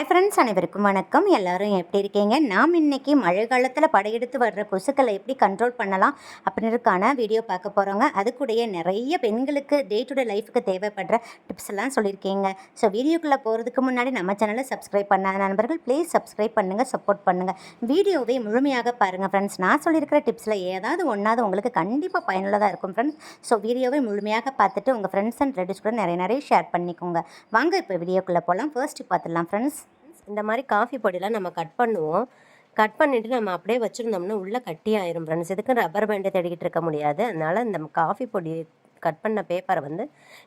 Hi friends அனைவருக்கும் வணக்கம். எல்லாரும் எப்படி இருக்கீங்க? நாம் இன்னைக்கு மழை காலத்தில் படையெடுத்து வர்ற கொசுக்களை எப்படி கண்ட்ரோல் பண்ணலாம் அப்படின்றதுக்கான வீடியோ பார்க்க போகிறோங்க அது கூடயே நிறைய பெண்களுக்கு டே டு டே லைஃபுக்கு தேவைப்படுற டிப்ஸ் எல்லாம் சொல்லியிருக்கீங்க. ஸோ வீடியோக்குள்ளே போகிறதுக்கு முன்னாடி நம்ம சேனலை சப்ஸ்கிரைப் பண்ணாத நண்பர்கள் ப்ளீஸ் சப்ஸ்கிரைப் பண்ணுங்கள் சப்போர்ட் பண்ணுங்கள் வீடியோவை முழுமையாக பாருங்கள் ஃப்ரெண்ட்ஸ் நான் சொல்லியிருக்கிற டிப்ஸில் ஏதாவது ஒன்றாவது உங்களுக்கு கண்டிப்பாக பயனுள்ளதாக இருக்கும் ஃப்ரெண்ட்ஸ் ஸோ வீடியோவை முழுமையாக பார்த்துட்டு உங்கள் ஃப்ரெண்ட்ஸ் அண்ட் ரிலேட்டிவ்ஸ் கூட நிறைய நிறைய ஷேர் பண்ணிக்கோங்க. வாங்க இப்போ வீடியோக்குள்ளே போகலாம் ஃபர்ஸ்ட் பார்த்துடலாம் ஃப்ரெண்ட்ஸ் இந்த மாதிரி காஃபி பொடியெலாம் நம்ம கட் பண்ணுவோம். கட் பண்ணிட்டு நம்ம அப்படியே வச்சுருந்தோம்னா உள்ளே கட்டி ஆயிரும் ஃப்ரெண்ட்ஸ் இதுக்கு ரப்பர் பேண்டை தேடிக்கிட்டு இருக்க முடியாது. அதனால இந்த காஃபி பொடி கட் பண்ண பேப்பரை வந்து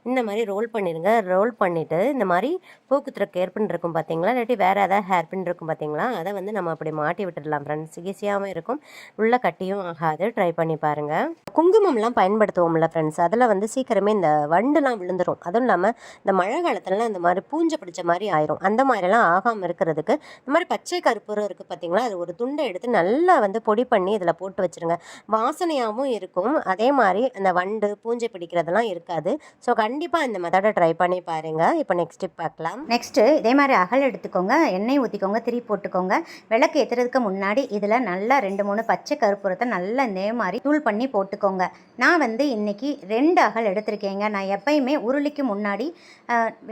இந்த மாதிரி ரோல் பண்ணிடுங்க ரோல் பண்ணிவிட்டு இந்த மாதிரி பூக்குத்துற கேர்பின் இருக்கும் பார்த்தீங்களா இல்லாட்டி வேறு ஏதாவது ஹேர்பின் இருக்கும் பார்த்தீங்களா அதை வந்து நம்ம அப்படி மாட்டி விட்டுடலாம் ஃப்ரெண்ட்ஸ் ஈஸியாகவும் இருக்கும். உள்ளே கட்டியும் ஆகாது. ட்ரை பண்ணி பாருங்கள் குங்குமம்லாம் பயன்படுத்துவோம்ல ஃப்ரெண்ட்ஸ் அதில் வந்து சீக்கிரமே இந்த வண்டுலாம் விழுந்துரும். அதுவும் இல்லாமல் இந்த மழை காலத்துலலாம் இந்த மாதிரி பூஞ்சை பிடிச்ச மாதிரி ஆயிரும். அந்த மாதிரிலாம் ஆகாமல் இருக்கிறதுக்கு இந்த மாதிரி பச்சை கருப்பூரம் இருக்குது பார்த்தீங்களா அது ஒரு துண்டை எடுத்து நல்லா வந்து பொடி பண்ணி இதில் போட்டு வச்சுருங்க. வாசனையாகவும் இருக்கும். அதே மாதிரி அந்த வண்டு பூஞ்சை பிடிக்கிறதெல்லாம் இருக்காது. ஸோ கண்டிப்பாக இந்த மெத்தடை ட்ரை பண்ணி பாருங்கள் இப்போ நெக்ஸ்ட் டிப் பார்க்கலாம். நெக்ஸ்ட்டு இதே மாதிரி அகல் எடுத்துக்கோங்க எண்ணெய் ஊற்றிக்கோங்க திரி போட்டுக்கோங்க. விளக்கு ஏற்றுறதுக்கு முன்னாடி இதில் நல்லா ரெண்டு மூணு பச்சை கருப்பூரத்தை நல்லா இதே மாதிரி தூள் பண்ணி போட்டுக்கோங்க. நான் வந்து இன்றைக்கி ரெண்டு அகல் எடுத்திருக்கேங்க. நான் எப்பயுமே உருளிக்கு முன்னாடி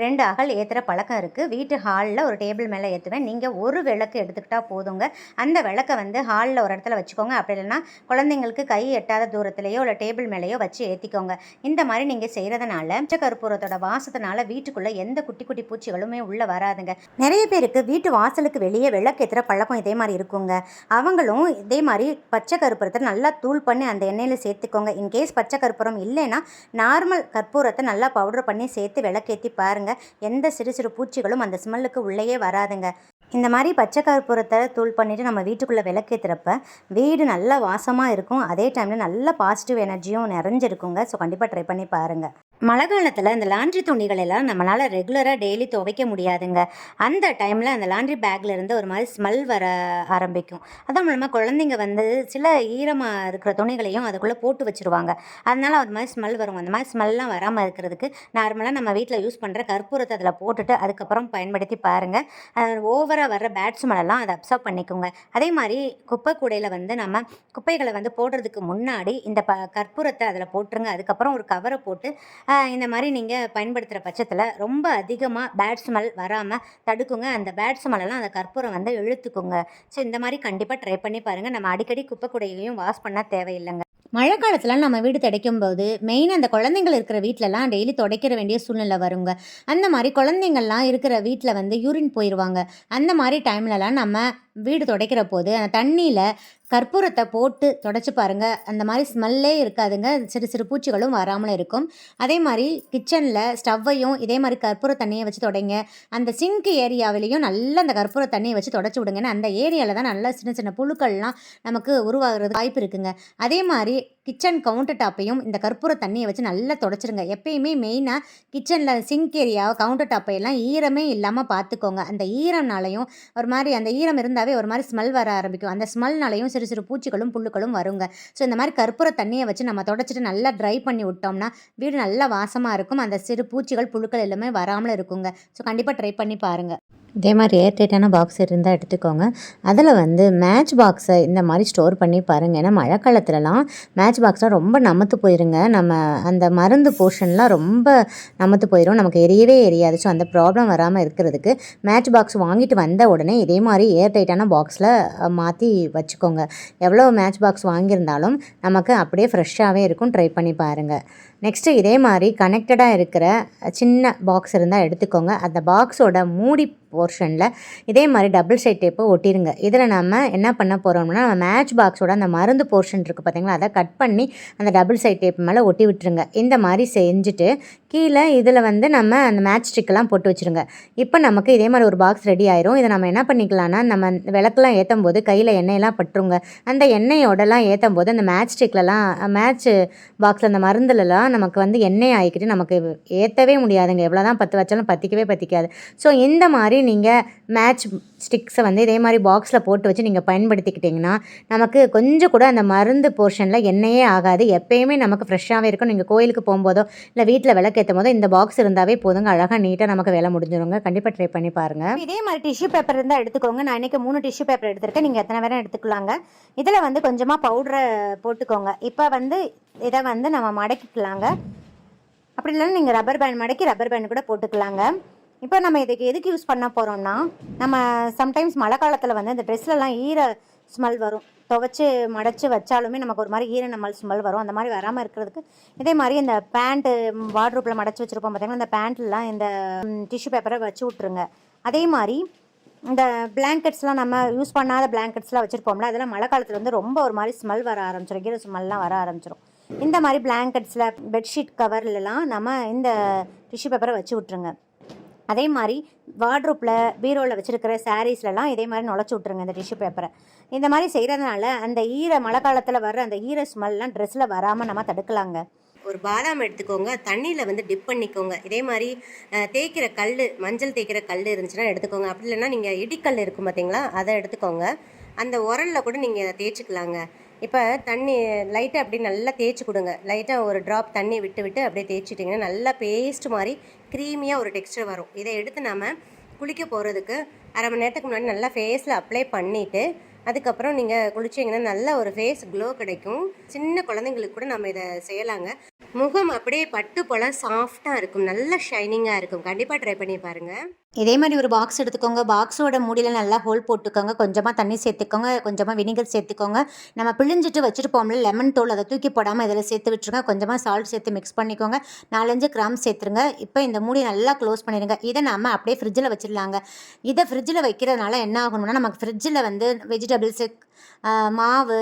ரெண்டு அகல் ஏற்றுற பழக்கம் இருக்குது வீட்டு ஹாலில் ஒரு டேபிள் மேலே ஏற்றுவேன் நீங்கள் ஒரு விளக்கு எடுத்துக்கிட்டால் போதுங்க. அந்த விளக்கை வந்து ஹாலில் ஒரு இடத்துல வச்சுக்கோங்க. அப்படி இல்லைன்னா குழந்தைங்களுக்கு கை எட்டாத தூரத்துலேயோ இல்லை டேபிள் மேலேயோ வச்சு ஏற்றிக்கோங்க இந்த மாதிரி நீங்கள் செய்கிறதுனால பச்சை கற்பூரத்தோட வாசத்தினால வீட்டுக்குள்ளே எந்த குட்டி குட்டி பூச்சிகளுமே உள்ளே வராதுங்க. நிறைய பேருக்கு வீட்டு வாசலுக்கு வெளியே விளக்கேற்றுற பழக்கம் இதே மாதிரி இருக்குங்க. அவங்களும் இதே மாதிரி பச்சை கற்பூரத்தை நல்லா தூள் பண்ணி அந்த எண்ணெயில் சேர்த்துக்கோங்க. இன்கேஸ் பச்சை கற்பூரம் இல்லைன்னா நார்மல் கற்பூரத்தை நல்லா பவுடர் பண்ணி சேர்த்து விளக்கேற்றி பாருங்கள் எந்த சிறு சிறு பூச்சிகளும் அந்த ஸ்மெல்லுக்கு உள்ளேயே வராதுங்க. இந்த மாதிரி பச்சை கற்பூரத்தை தூள் பண்ணிவிட்டு நம்ம வீட்டுக்குள்ளே விளக்கேற்றுறப்ப வீடு நல்ல வாசமாக இருக்கும். அதே டைமில் நல்ல பாசிட்டிவ் எனர்ஜியும் நிறைஞ்சிருக்குங்க. ஸோ கண்டிப்பாக ட்ரை பண்ணி பாருங்கள் மழை காலத்தில் இந்த லாண்ட்ரி துணிகள் எல்லாம் நம்மளால் ரெகுலராக டெய்லி துவைக்க முடியாதுங்க. அந்த டைமில் அந்த லாண்ட்ரி பேக்கில் இருந்து ஒரு மாதிரி ஸ்மெல் வர ஆரம்பிக்கும். அதுவும் இல்லாமல் குழந்தைங்க வந்து சில ஈரமாக இருக்கிற துணிகளையும் அதுக்குள்ளே போட்டு வச்சுருவாங்க. அதனால் அது மாதிரி ஸ்மெல் வரும். அந்த மாதிரி ஸ்மெல்லாம் வராமல் இருக்கிறதுக்கு நார்மலாக நம்ம வீட்டில் யூஸ் பண்ணுற கற்பூரத்தை அதில் போட்டுட்டு அதுக்கப்புறம் பயன்படுத்தி பாருங்கள் ஓவராக வர்ற பேட் ஸ்மெல்லாம் அதை அப்சர்வ் பண்ணிக்கோங்க. அதே மாதிரி குப்பை கூடையில் வந்து நம்ம குப்பைகளை வந்து போடுறதுக்கு முன்னாடி இந்த ப கற்பூரத்தை அதில் போட்டுருங்க. அதுக்கப்புறம் ஒரு கவரை போட்டு இந்த மாதிரி நீங்கள் பயன்படுத்துகிற பட்சத்தில் ரொம்ப அதிகமாக பேட் ஸ்மெல் வராமல் தடுக்குங்க. அந்த பேட் ஸ்மெல்லாம் அந்த கற்பூரம் வந்து இழுத்துக்குங்க. ஸோ இந்த மாதிரி கண்டிப்பாக ட்ரை பண்ணி பாருங்கள் நம்ம அடிக்கடி குப்பைக்குடையையும் வாஷ் பண்ண தேவையில்லைங்க. மழை காலத்தில் நம்ம வீடு துடைக்கும் போது மெயின் அந்த குழந்தைங்கள் இருக்கிற வீட்டிலலாம் டெய்லி துடைக்கிற வேண்டிய சூழ்நிலை வருங்க. அந்த மாதிரி குழந்தைங்கள்லாம் இருக்கிற வீட்டில் வந்து யூரின் போயிடுவாங்க அந்த மாதிரி டைம்லலாம் நம்ம வீடு துடைக்கிற போது அந்த தண்ணியில் கற்பூரத்தை போட்டு தொடச்சி பாருங்க. அந்த மாதிரி ஸ்மெல்லே இருக்காதுங்க. சிறு சிறு பூச்சிகளும் வராமல் இருக்கும். அதே மாதிரி கிச்சனில் ஸ்டவ்வையும் இதே மாதிரி கற்பூர தண்ணியை வச்சு தொடங்க. அந்த சிங்க் ஏரியாவிலையும் நல்லா அந்த கற்பூர தண்ணியை வச்சு தொடச்சி விடுங்கன்னு அந்த ஏரியாவில் தான் நல்லா சின்ன சின்ன புழுக்கள்லாம் நமக்கு உருவாகிறது வாய்ப்பு இருக்குங்க. அதே மாதிரி கிச்சன் கவுண்டர் டாப்பையும் இந்த கற்பூர தண்ணியை வச்சு நல்லா தொடச்சிருங்க. எப்பயுமே மெயினாக கிச்சனில் சிங்க் ஏரியா கவுண்டர் டாப்பையெல்லாம் ஈரமே இல்லாமல் பார்த்துக்கோங்க அந்த ஈரம்னாலையும் ஒரு மாதிரி அந்த ஈரம் இருந்தாவே ஒரு மாதிரி ஸ்மெல் வர ஆரம்பிக்கும். அந்த ஸ்மெல்னாலையும் சிறு சிறு பூச்சிகளும் புல்லுகளும் வருங்க. ஸோ இந்த மாதிரி கற்பூர தண்ணியை வச்சு நம்ம தொடச்சிட்டு நல்லா ட்ரை பண்ணி விட்டோம்னா வீடு நல்லா வாசமாக இருக்கும். அந்த சிறு பூச்சிகள் புழுக்கள் எல்லாமே வராமல் இருக்குங்க. ஸோ கண்டிப்பாக ட்ரை பண்ணி பாருங்கள் இதே மாதிரி ஏர்டைட்டான பாக்ஸ் இருந்தால் எடுத்துக்கோங்க. அதில் வந்து மேட்ச் பாக்ஸை இந்த மாதிரி ஸ்டோர் பண்ணி பாருங்கள் ஏன்னா மழை காலத்துலலாம் மேட்ச் பாக்ஸ்லாம் ரொம்ப நமத்து போயிருங்க. நம்ம அந்த மருந்து போர்ஷன்லாம் ரொம்ப நமத்து போயிடும் நமக்கு எரியவே எரியாது. ஸோ அந்த ப்ராப்ளம் வராமல் இருக்கிறதுக்கு மேட்ச் பாக்ஸ் வாங்கிட்டு வந்த உடனே இதே மாதிரி ஏர்டைட்டான பாக்ஸில் மாற்றி வச்சுக்கோங்க. எவ்வளோ மேட்ச் பாக்ஸ் வாங்கியிருந்தாலும் நமக்கு அப்படியே ஃப்ரெஷ்ஷாகவே இருக்கும். ட்ரை பண்ணி பாருங்கள் நெக்ஸ்ட்டு இதே மாதிரி கனெக்டடாக இருக்கிற சின்ன பாக்ஸ் இருந்தால் எடுத்துக்கோங்க. அந்த பாக்ஸோட மூடி போர்ஷனில் இதே மாதிரி டபுள் சைட் டேப்பை ஒட்டிடுங்க இதில் நம்ம என்ன பண்ண போகிறோம்னா மேட்ச் பாக்ஸோட அந்த மருந்து போர்ஷன் இருக்குது பார்த்தீங்களா அதை கட் பண்ணி அந்த டபுள் சைட் டேப் மேலே ஒட்டி விட்டுருங்க. இந்த மாதிரி செஞ்சுட்டு கீழே இதில் வந்து நம்ம அந்த மேட்ச் ஸ்டிக்கெல்லாம் போட்டு வச்சுருங்க. இப்போ நமக்கு இதே மாதிரி ஒரு பாக்ஸ் ரெடி ஆயிரும். இதை நம்ம என்ன பண்ணிக்கலாம்னா நம்ம விளக்கெல்லாம் ஏற்றும் போது கையில் எண்ணெயெல்லாம் பட்டுருங்க. அந்த எண்ணெயோடலாம் ஏற்றும் போது அந்த மேட்ச் ஸ்டிக்லலாம் மேட்ச் பாக்ஸில் அந்த மருந்துலலாம் நமக்கு வந்து எண்ணெய் ஆகிக்கிட்டு நமக்கு ஏற்றவே முடியாதுங்க. எவ்வளோ தான் பத்து வச்சாலும் பற்றிக்கவே பற்றிக்காது ஸோ இந்த மாதிரி நீங்கள் மேட்ச் ஸ்டிக்ஸை வந்து இதே மாதிரி பாக்ஸில் போட்டு வச்சு நீங்கள் பயன்படுத்திக்கிட்டிங்கன்னா நமக்கு கொஞ்சம் கூட அந்த மருந்து போர்ஷனில் எண்ணெயே ஆகாது. எப்பயுமே நமக்கு ஃப்ரெஷ்ஷாகவே இருக்கும். நீங்கள் கோயிலுக்கு போகும்போதோ இல்லை வீட்டில் விளக்கு ஏற்ற போது இந்த பாக்ஸ் இருந்தாவே போதுங்க. அழகாக நீட்டாக நமக்கு வேலை முடிஞ்சிருங்க. கண்டிப்பாக ட்ரை பண்ணி பாருங்கள் இதே மாதிரி டிஷ்யூ பேப்பர் இருந்தால் எடுத்துக்கோங்க. நான் இன்றைக்கி மூணு டிஷ்யூ பேப்பர் எடுத்திருக்கேன். நீங்கள் எத்தனை வேணும் எடுத்துக்கலாங்க. இதில் வந்து கொஞ்சமாக பவுடரை போட்டுக்கோங்க. இப்போ வந்து இதை வந்து நம்ம மடக்கிக்கலாங்க. அப்படி இல்லைன்னா நீங்கள் ரப்பர் பேண்ட் மடக்கி ரப்பர் பேண்ட் கூட போட்டுக்கலாங்க. இப்போ நம்ம இதுக்கு எதுக்கு யூஸ் பண்ண போகிறோம்னா நம்ம சம்டைம்ஸ் மழை காலத்தில் வந்து இந்த ட்ரெஸ்லலாம் ஈர ஸ்மெல் வரும். துவைச்சி மடைச்சி வச்சாலுமே நமக்கு ஒரு மாதிரி ஈர நம்மள் ஸ்மெல் வரும். அந்த மாதிரி வராமல் இருக்கிறதுக்கு இதே மாதிரி இந்த பேண்ட்டு வார்ட்ரூப்பில் மடைச்சி வச்சுருப்போம் பார்த்தீங்கன்னா இந்த பேண்ட்லாம் இந்த டிஷ்யூ பேப்பரை வச்சு விட்ருங்க அதே மாதிரி இந்த பிளாங்கெட்ஸ்லாம் நம்ம யூஸ் பண்ணாத பிளாங்கெட்ஸ்லாம் வச்சுருப்போம்ல அதெல்லாம் மழை காலத்தில் வந்து ரொம்ப ஒரு மாதிரி ஸ்மெல் வர ஆரம்பிச்சிடும் கீரை ஸ்மெல்லாம் வர ஆரம்பிச்சிடும் இந்த மாதிரி பிளாங்கெட்ஸில் பெட்ஷீட் கவர்லலாம் நம்ம இந்த டிஷ்யூ பேப்பரை வச்சு விட்ருங்க அதே மாதிரி வார்ட்ரூப்பில் பீரோவில் வச்சுருக்கிற சாரீஸ்லலாம் இதே மாதிரி நுழைச்சி விட்ருங்க இந்த டிஷ்யூ பேப்பரை இந்த மாதிரி செய்கிறதுனால அந்த ஈர மழை காலத்தில் வர்ற அந்த ஈர ஸ்மெல்லாம் ட்ரெஸ்ஸில் வராமல் நம்ம தடுக்கலாங்க. ஒரு பாதாம் எடுத்துக்கோங்க தண்ணியில் வந்து டிப் பண்ணிக்கோங்க. இதே மாதிரி தேய்க்கிற கல் மஞ்சள் தேய்க்கிற கல் இருந்துச்சுன்னா எடுத்துக்கோங்க. அப்படி இல்லைன்னா நீங்கள் இடிக்கல் இருக்கும் பார்த்தீங்களா அதை எடுத்துக்கோங்க. அந்த உரலில் கூட நீங்கள் தேய்ச்சிக்கலாங்க. இப்போ தண்ணி லைட்டாக அப்படியே நல்லா தேய்ச்சி கொடுங்க. லைட்டாக ஒரு ட்ராப் தண்ணி விட்டு விட்டு அப்படியே தேய்ச்சிட்டிங்கன்னா நல்லா பேஸ்ட் மாதிரி க்ரீமியாக ஒரு டெக்ஸ்டர் வரும். இதை எடுத்து நம்ம குளிக்க போகிறதுக்கு அரை மணி நேரத்துக்கு முன்னாடி நல்லா ஃபேஸில் அப்ளை பண்ணிவிட்டு அதுக்கப்புறம் நீங்கள் குளிச்சிங்கன்னா நல்ல ஒரு ஃபேஸ் க்ளோ கிடைக்கும். சின்ன குழந்தைங்களுக்கு கூட நம்ம இதை செய்யலாங்க. முகம் அப்படியே பட்டு போல சாஃப்டாக இருக்கும். நல்ல ஷைனிங்காக இருக்கும். கண்டிப்பாக ட்ரை பண்ணி பாருங்கள் இதே மாதிரி ஒரு பாக்ஸ் எடுத்துக்கோங்க. பாக்ஸோட மூடியில் நல்லா ஹோல் போட்டுக்கோங்க. கொஞ்சமாக தண்ணி சேர்த்துக்கோங்க. கொஞ்சமாக வினிகர் சேர்த்துக்கோங்க. நம்ம பிழிஞ்சிட்டு வச்சுருப்போம்ல லெமன் தோல் அதை தூக்கி போடாமல் இதில் சேர்த்து விட்டுருங்க. கொஞ்சமாக சால்ட் சேர்த்து மிக்ஸ் பண்ணிக்கோங்க. நாலஞ்சு கிராம் சேர்த்துருங்க. இப்போ இந்த மூடி நல்லா க்ளோஸ் பண்ணிடுங்க. இதை நம்ம அப்படியே ஃப்ரிட்ஜில் வச்சிடலாங்க. இதை ஃப்ரிட்ஜில் வைக்கிறதுனால என்ன ஆகணும்னா நமக்கு ஃப்ரிட்ஜில் வந்து வெஜிடபிள்ஸு மாவு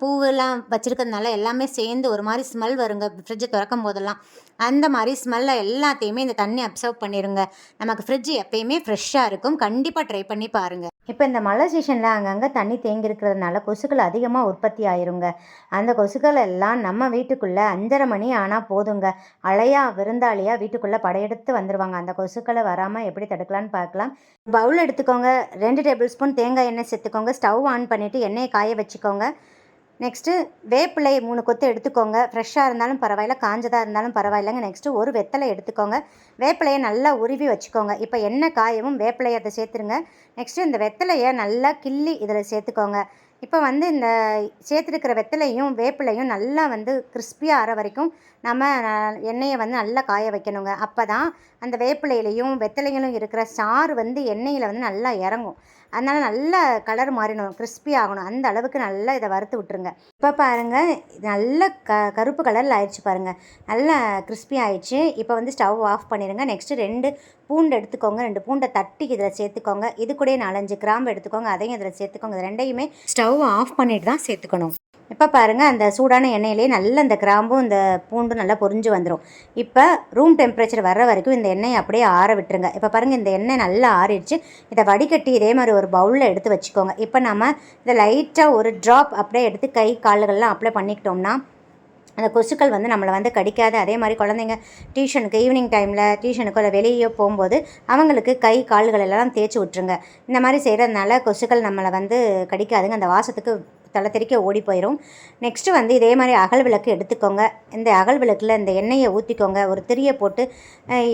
பூவெல்லாம் வச்சுருக்கிறதுனால எல்லாமே சேர்ந்து ஒரு மாதிரி ஸ்மெல் வருங்க. ஃப்ரிட்ஜை திறக்கும் போதெல்லாம். அந்த மாதிரி ஸ்மெல்லை எல்லாத்தையுமே இந்த தண்ணி அப்சர்வ் பண்ணிடுங்க நமக்கு ஃப்ரிட்ஜ் எப்பயுமே ஃப்ரெஷ்ஷாக இருக்கும். கண்டிப்பாக ட்ரை பண்ணி பாருங்கள் இப்போ இந்த மழை சீசனில் அங்கங்கே தண்ணி தேங்கி இருக்கிறதுனால கொசுக்கள் அதிகமாக உற்பத்தி ஆயிருங்க. அந்த கொசுக்கள் எல்லாம் நம்ம வீட்டுக்குள்ளே அஞ்சரை மணி ஆனால் போதுங்க. அலையா விருந்தாளியாக வீட்டுக்குள்ளே படையெடுத்து வந்துடுவாங்க அந்த கொசுக்களை வராமல் எப்படி தடுக்கலான்னு பார்க்கலாம். பவுல் எடுத்துக்கோங்க. ரெண்டு டேபிள் ஸ்பூன் தேங்காய் எண்ணெய் சேர்த்துக்கோங்க. ஸ்டவ் ஆன் பண்ணிவிட்டு எண்ணெயை காய வச்சுக்கோங்க. நெக்ஸ்ட்டு வேப்பிலை மூணு கொத்து எடுத்துக்கோங்க. ஃப்ரெஷ்ஷாக இருந்தாலும் பரவாயில்ல காஞ்சதாக இருந்தாலும் பரவாயில்லைங்க. நெக்ஸ்ட்டு ஒரு வெத்தலை எடுத்துக்கோங்க. வேப்பிலையை நல்லா உருவி வச்சுக்கோங்க. இப்போ என்ன காயவும் வேப்பிலையை அதை சேர்த்துருங்க. நெக்ஸ்ட்டு இந்த வெத்தலையை நல்லா கிள்ளி இதில் சேர்த்துக்கோங்க. இப்போ வந்து இந்த சேர்த்துருக்கிற வெத்தலையும் வேப்பிலையும் நல்லா வந்து கிறிஸ்பியாக ஆற வரைக்கும் நம்ம எண்ணெயை வந்து நல்லா காய வைக்கணுங்க. அப்போ தான் அந்த வேப்பிலையிலையும் வெத்தலைகளும் இருக்கிற சாறு வந்து எண்ணெயில் வந்து நல்லா இறங்கும். அதனால் நல்ல கலர் மாறிடணும் கிறிஸ்பி ஆகணும். அந்த அளவுக்கு நல்லா இதை வறுத்து விட்டுருங்க. இப்போ பாருங்கள் நல்ல க கருப்பு கலரில் ஆயிடுச்சு பாருங்கள் நல்லா கிறிஸ்பி ஆயிடுச்சு. இப்போ வந்து ஸ்டவ் ஆஃப் பண்ணிடுங்க. நெக்ஸ்ட்டு ரெண்டு பூண்டு எடுத்துக்கோங்க. ரெண்டு பூண்டை தட்டி இதில் சேர்த்துக்கோங்க. இது கூட நாலஞ்சு கிராம்பு எடுத்துக்கோங்க. அதையும் இதில் சேர்த்துக்கோங்க. இது ரெண்டையுமே ஸ்டவ் ஆஃப் பண்ணிட்டு தான் சேர்த்துக்கணும். இப்போ பாருங்கள் அந்த சூடான எண்ணெயிலே நல்ல அந்த கிராம்பும் இந்த பூண்டும் நல்லா பொரிஞ்சு வந்துடும் இப்போ ரூம் டெம்பரேச்சர் வர்ற வரைக்கும் இந்த எண்ணெயை அப்படியே ஆற விட்டுருங்க. இப்போ பாருங்கள் இந்த எண்ணெய் நல்லா ஆறிடுச்சு. இதை வடிகட்டி இதே மாதிரி ஒரு பவுலில் எடுத்து வச்சுக்கோங்க. இப்போ நம்ம இதை லைட்டாக ஒரு ட்ராப் அப்படியே எடுத்து கை கால்கள்லாம் அப்ளை பண்ணிக்கிட்டோம்னா அந்த கொசுக்கள் வந்து நம்மளை வந்து கடிக்காது. அதே மாதிரி குழந்தைங்க டியூஷனுக்கு ஈவினிங் டைமில் டியூஷனுக்கு இல்லை வெளியே போகும்போது அவங்களுக்கு கை கால்கள் எல்லாம் தேய்ச்சி விட்ருங்க இந்த மாதிரி செய்கிறதுனால கொசுக்கள் நம்மளை வந்து கடிக்காதுங்க. அந்த வாசத்துக்கு தலை தெறிக்க ஓடி போயிடும் நெக்ஸ்ட்டு வந்து இதே மாதிரி அகல் விளக்கு எடுத்துக்கோங்க. இந்த அகல் விளக்கில் இந்த எண்ணெயை ஊற்றிக்கோங்க ஒரு திரியை போட்டு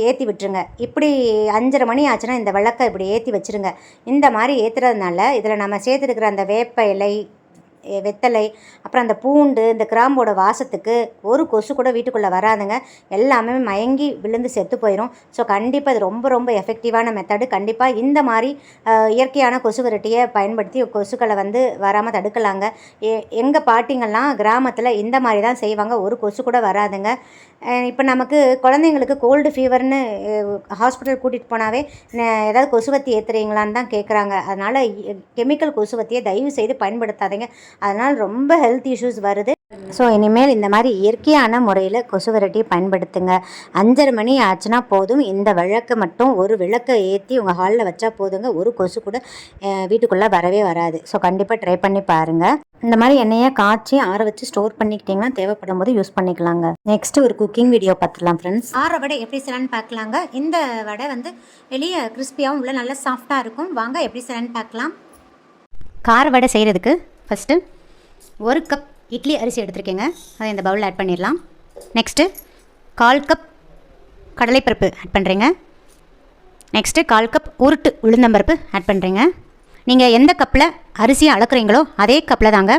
ஏற்றி விட்டுருங்க. இப்படி அஞ்சரை மணி ஆச்சுன்னா இந்த விளக்கை இப்படி ஏற்றி வச்சுருங்க. இந்த மாதிரி ஏற்றுறதுனால இதில் நம்ம சேர்த்துருக்கிற அந்த வேப்ப இலை வெத்தலை அப்புறம் அந்த பூண்டு இந்த கிராம்போட வாசத்துக்கு ஒரு கொசு கூட வீட்டுக்குள்ளே வராதுங்க. எல்லாமே மயங்கி விழுந்து செத்து போயிடும் ஸோ கண்டிப்பாக இது ரொம்ப ரொம்ப எஃபெக்டிவான மெத்தடு கண்டிப்பாக இந்த மாதிரி இயற்கையான கொசு விரட்டியை பயன்படுத்தி கொசுக்களை வந்து வராமல் தடுக்கலாங்க. எ எங்கள் பாட்டிங்கெல்லாம் கிராமத்தில் இந்த மாதிரி தான் செய்வாங்க. ஒரு கொசு கூட வராதுங்க. இப்போ நமக்கு குழந்தைங்களுக்கு கோல்டு ஃபீவர்னு ஹாஸ்பிட்டல் கூட்டிகிட்டு போனாவே ஏதாவது கொசுவத்தி ஏற்றுறீங்களான்னு தான் கேட்குறாங்க அதனால் கெமிக்கல் கொசுவத்தியை தயவு செய்து பயன்படுத்தாதீங்க. அதனால் ரொம்ப ஹெல்த் இஷ்யூஸ் வருது. ஸோ இனிமேல் இந்த மாதிரி இயற்கையான முறையில் கொசு விரட்டி பயன்படுத்துங்க. அஞ்சரை மணி ஆச்சுன்னா போதும். இந்த விளக்கு மட்டும் ஒரு விளக்கை ஏற்றி உங்கள் ஹாலில் வச்சா போதுங்க. ஒரு கொசு கூட வீட்டுக்குள்ளே வரவே வராது. ஸோ கண்டிப்பாக ட்ரை பண்ணி பாருங்கள் இந்த மாதிரி எண்ணெயை காய்ச்சி ஆற வச்சு ஸ்டோர் பண்ணிக்கிட்டிங்கன்னா தேவைப்படும் போது யூஸ் பண்ணிக்கலாங்க. நெக்ஸ்ட் ஒரு குக்கிங் வீடியோ பார்த்துலாம் ஃப்ரெண்ட்ஸ் ஆற வடை எப்படி செய்யலான்னு பார்க்கலாங்க. இந்த வடை வந்து வெளியே கிறிஸ்பியாகவும் உள்ள நல்லா சாஃப்டாக இருக்கும். வாங்க எப்படி செய்யலான்னு பார்க்கலாம். கார வடை செய்கிறதுக்கு ஃபஸ்ட்டு ஒரு கப் இட்லி அரிசி எடுத்திருக்கேங்க. அதை இந்த பவுலில் ஆட் பண்ணிடலாம். நெக்ஸ்ட்டு கால் கப் கடலைப்பருப்பு ஆட் பண்ணுறேங்க நெக்ஸ்ட்டு கால் கப் உருட்டு உளுந்தம்பருப்பு ஆட் பண்ணுறேங்க நீங்கள் எந்த கப்பில் அரிசியை அளக்குறீங்களோ அதே கப்பில் தாங்க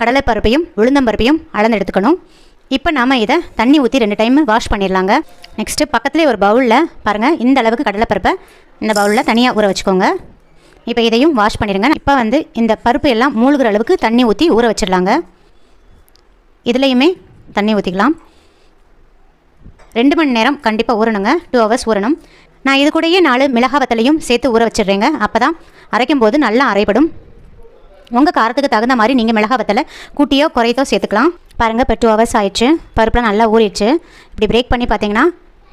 கடலைப்பருப்பையும் உளுந்தம்பருப்பையும் அளந்து எடுத்துக்கணும். இப்போ நாம் இதை தண்ணி ஊற்றி ரெண்டு டைம் வாஷ் பண்ணிடலாங்க. நெக்ஸ்ட்டு பக்கத்துலேயே ஒரு பவுலில் பாருங்கள் இந்த அளவுக்கு கடலைப்பருப்பை இந்த பவுலில் தனியாக ஊற வச்சுக்கோங்க. இப்போ இதையும் வாஷ் பண்ணிடுங்க. இப்போ வந்து இந்த பருப்பு எல்லாம் மூழ்கிற அளவுக்கு தண்ணி ஊற்றி ஊற வச்சிடலாங்க. இதுலேயுமே தண்ணி ஊற்றிக்கலாம் ரெண்டு மணி நேரம் கண்டிப்பாக ஊறணுங்க. டூ ஹவர்ஸ் ஊறணும். நான் இது கூடயே நாலு மிளகா வத்தலையும் சேர்த்து ஊற வச்சிடுறேங்க. அப்போ தான் அரைக்கும் போது நல்லா அரைப்படும். உங்கள் காரத்துக்கு தகுந்த மாதிரி நீங்கள் மிளகா வத்தலை கூட்டியோ குறையத்தோ சேர்த்துக்கலாம். பாருங்கள் இப்போ டூ ஹவர்ஸ் ஆயிடுச்சு. பருப்புலாம் நல்லா ஊறிடுச்சு. இப்படி பிரேக் பண்ணி பார்த்தீங்கன்னா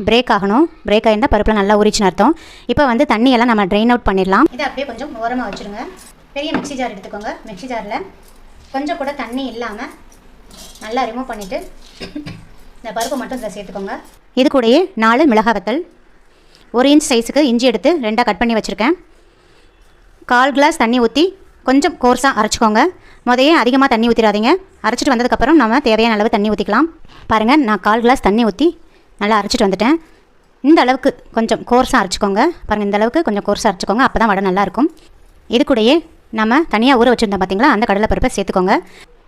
பிரேக் ஆகணும். பிரேக் ஆகிருந்தால் பருப்பில் நல்லா உரிச்சுன்னு அர்த்தம். இப்போ வந்து தண்ணியெல்லாம் நம்ம ட்ரெயின் அவுட் பண்ணிடலாம். இதை அப்படியே கொஞ்சம் ஓரமாக வச்சுருங்க. பெரிய மிக்ஸி ஜார் எடுத்துக்கோங்க. மிக்ஸி ஜாரில் கொஞ்சம் கூட தண்ணி இல்லாமல் நல்லா ரிமூவ் பண்ணிவிட்டு இந்த பருப்பு மட்டும் இதில் சேர்த்துக்கோங்க. இது கூடயே நாலு மிளகாய் வத்தல். ஒரு இன்ச் சைஸுக்கு இஞ்சி எடுத்து ரெண்டாக கட் பண்ணி வச்சுருக்கேன். கால் கிளாஸ் தண்ணி ஊற்றி கொஞ்சம் கோர்ஸாக அரைச்சிக்கோங்க. முதையே அதிகமாக தண்ணி ஊற்றிடாதீங்க அரைச்சிட்டு வந்ததுக்கப்புறம் நம்ம தேவையான அளவு தண்ணி ஊற்றிக்கலாம் பாருங்கள் நான் கால் கிளாஸ் தண்ணி ஊற்றி நல்லா அரைச்சிட்டு வந்துட்டேன். இந்த அளவுக்கு கொஞ்சம் கோர்ஸாக அரைச்சிக்கோங்க. பாருங்கள் இந்த அளவுக்கு கொஞ்சம் கோர்ஸாக அரைச்சிக்கோங்க. அப்போ தான் வடை நல்லாயிருக்கும் இது கூடயே நம்ம தனியாக ஊற வச்சுருந்தோம் பார்த்திங்களா அந்த கடலைப்பருப்பை சேர்த்துக்கோங்க.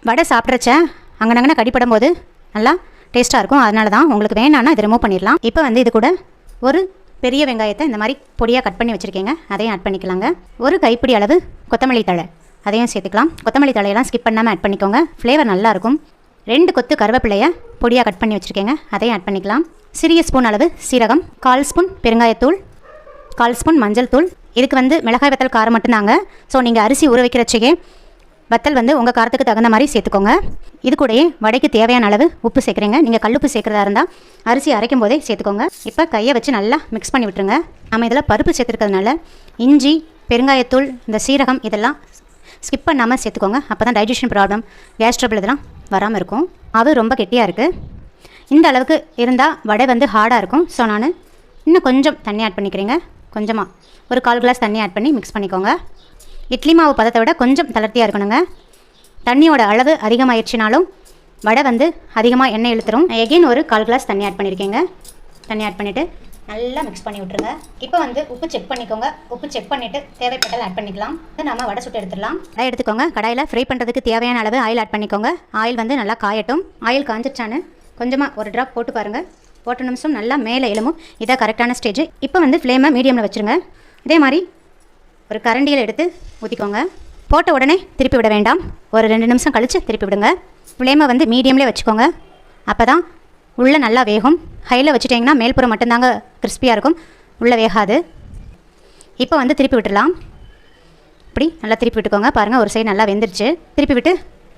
வடை சாப்பிட்றச்ச அங்கனங்கன கடிப்படும் போது நல்லா டேஸ்ட்டாக இருக்கும். அதனால தான் உங்களுக்கு வேணான்னா இதை ரிமூவ் பண்ணிடலாம். இப்போ வந்து இது கூட ஒரு பெரிய வெங்காயத்தை இந்த மாதிரி பொடியாக கட் பண்ணி வச்சுருக்கீங்க. அதையும் ஆட் பண்ணிக்கலாங்க. ஒரு கைப்பிடி அளவு கொத்தமல்லி தழை. அதையும் சேர்த்துக்கலாம். கொத்தமல்லி தழையெல்லாம் ஸ்கிப் பண்ணாமல் ஆட் பண்ணிக்கோங்க. ஃப்ளேவர் நல்லாயிருக்கும் ரெண்டு கொத்து கருவேப்பிலையை பொடியாக கட் பண்ணி வச்சுருக்கேங்க. அதையும் ஆட் பண்ணிக்கலாம். சிறிய ஸ்பூன் அளவு சீரகம் கால் ஸ்பூன் பெருங்காயத்தூள் கால் ஸ்பூன் மஞ்சள் தூள். இதுக்கு வந்து மிளகாய் வத்தல் காரம் மட்டும்தாங்க. ஸோ நீங்கள் அரிசி ஊற வைக்கிறச்சிக்கே வத்தல் வந்து உங்கள் காரத்துக்கு தகுந்த மாதிரி சேர்த்துக்கோங்க. இது கூடயே வடைக்கு தேவையான அளவு உப்பு சேர்க்குறீங்க. நீங்கள் கல்லுப்பு சேர்க்குறதா இருந்தால் அரிசி அரைக்கும் போதே சேர்த்துக்கோங்க. இப்போ கையை வச்சு நல்லா மிக்ஸ் பண்ணி விட்டுருங்க. நம்ம இதில் பருப்பு சேர்த்துருக்கிறதுனால இஞ்சி பெருங்காயத்தூள் இந்த சீரகம் இதெல்லாம் ஸ்கிப் பண்ணாமல் சேர்த்துக்கோங்க. அப்போ தான் டைஜஷன் ப்ராப்ளம் கேஸ் ட்ரபிள் இதெல்லாம் வராமல் இருக்கும். அது ரொம்ப கெட்டியாக இருக்குது இந்த அளவுக்கு இருந்தால் வடை வந்து ஹார்டாக இருக்கும். ஸோ நான் இன்னும் கொஞ்சம் தண்ணி ஆட் பண்ணிக்கிறேங்க. கொஞ்சமாக ஒரு கால் கிளாஸ் தண்ணி ஆட் பண்ணி மிக்ஸ் பண்ணிக்கோங்க. இட்லி மாவு பதத்தை விட கொஞ்சம் தளர்த்தியாக இருக்கணுங்க. தண்ணியோட அளவு அதிகமாகிடுச்சினாலும் வடை வந்து அதிகமாக எண்ணெய் இழுத்துரும். எகெயின் ஒரு கால் கிளாஸ் தண்ணி ஆட் பண்ணியிருக்கேங்க தண்ணி ஆட் பண்ணிவிட்டு நல்லா மிக்ஸ் பண்ணி விட்ருங்க இப்போ வந்து உப்பு செக் பண்ணிக்கோங்க. உப்பு செக் பண்ணிவிட்டு தேவைப்பட்டால் ஆட் பண்ணிக்கலாம். இது நம்ம வடை சுட்டு எடுத்துடலாம். அதை எடுத்துக்கோங்க. கடாயில் ஃப்ரை பண்ணுறதுக்கு தேவையான அளவு ஆயில் ஆட் பண்ணிக்கோங்க. ஆயில் வந்து நல்லா காயட்டும். ஆயில் காஞ்சிச்சான்னு கொஞ்சமாக ஒரு ட்ராப் போட்டு பாருங்கள் போட்ட நிமிஷம் நல்லா மேலே எழுமும் இதான் கரெக்டான ஸ்டேஜ் இப்போ வந்து ஃப்ளேமை மீடியமில் வச்சுருங்க. இதே மாதிரி ஒரு கரண்டியில் எடுத்து ஊற்றிக்கோங்க போட்ட உடனே திருப்பி விட வேண்டாம். ஒரு ரெண்டு நிமிஷம் கழித்து திருப்பி விடுங்க. ஃப்ளேமை வந்து மீடியம்லேயே வச்சுக்கோங்க. அப்போ தான் உள்ளே நல்லா வேகும். ஹையில் வச்சுட்டிங்கன்னா மேல்புறம் மட்டும்தாங்க கிறிஸ்பியாக இருக்கும். உள்ளே வேகாது. இப்போ வந்து திருப்பி விட்டுடலாம். இப்படி நல்லா திருப்பி விட்டுக்கோங்க. பாருங்கள் ஒரு சைடு நல்லா வெந்துருச்சு திருப்பி விட்டு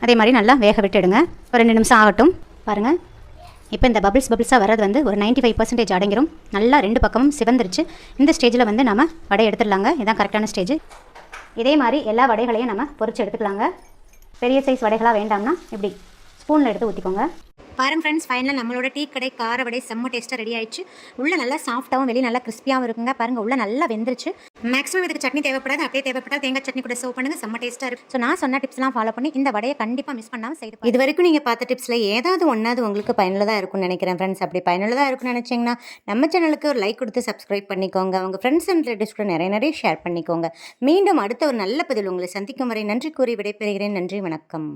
அதே மாதிரி நல்லா வேக விட்டுடுங்க ஒரு ரெண்டு நிமிஷம் ஆகட்டும். பாருங்கள் இப்போ இந்த பபிள்ஸ் பபிள்ஸாக வர்றது வந்து ஒரு 95% ஃபைவ் பர்சன்டேஜ் அடங்கிரும். நல்லா ரெண்டு பக்கமும் சிவந்துருச்சு. இந்த ஸ்டேஜில் வந்து நம்ம வடை எடுத்துடலாங்க. இதுதான் கரெக்டான ஸ்டேஜ் இதே மாதிரி எல்லா வடைகளையும் நம்ம பொறிச்சு எடுத்துக்கலாங்க. பெரிய சைஸ் வடைகளாக வேண்டாம்னா இப்படி. ஸ்பூனில் எடுத்து ஊற்றிக்கோங்க பாருங்க ஃப்ரெண்ட்ஸ் ஃபைனலாக நம்மளோட டீ கடை கார வடை செம்ம டேஸ்ட்டாக ரெடி ஆயிடுச்சு. உள்ள நல்லா சாஃப்ட்டாகவும் வெளியே நல்லா கிறிஸ்பியாகவும் இருக்குங்க. பாருங்க உள்ள நல்லா வெந்துருச்சு. மேக்ஸிமம் இதுக்கு சட்னி தேவைப்படாது அப்படியே தேவைப்பட்டால் தேங்காய் சட்னி கூட சர்வ் பண்ணுங்க. செம்ம டேஸ்ட்டாக இருக்கும் ஸோ நான் சொன்ன டிப்ஸ்லாம் ஃபாலோ பண்ணி இந்த வடையை கண்டிப்பாக மிஸ் பண்ணாமல் செய்து இது வரைக்கும் நீங்கள் பார்த்த டிப்ஸில் ஏதாவது ஒன்றாவது உங்களுக்கு பயனுள்ளதாக இருக்கும்னு நினைக்கிறேன் ஃப்ரெண்ட்ஸ் அப்படி பயனுள்ளதாக இருக்கும்னு நினச்சிங்கன்னா நம்ம சேனலுக்கு ஒரு லைக் கொடுத்து சப்ஸ்கிரைப் பண்ணிக்கோங்க. உங்கள் ஃப்ரெண்ட்ஸ் அண்ட் ரிலேட்டிவ்ஸ் கூட நிறைய நிறைய ஷேர் பண்ணிக்கோங்க. மீண்டும் அடுத்த ஒரு நல்ல பதில் உங்களை சந்திக்கும் வரை நன்றி கூறி விடைபெறுகிறேன். நன்றி வணக்கம்.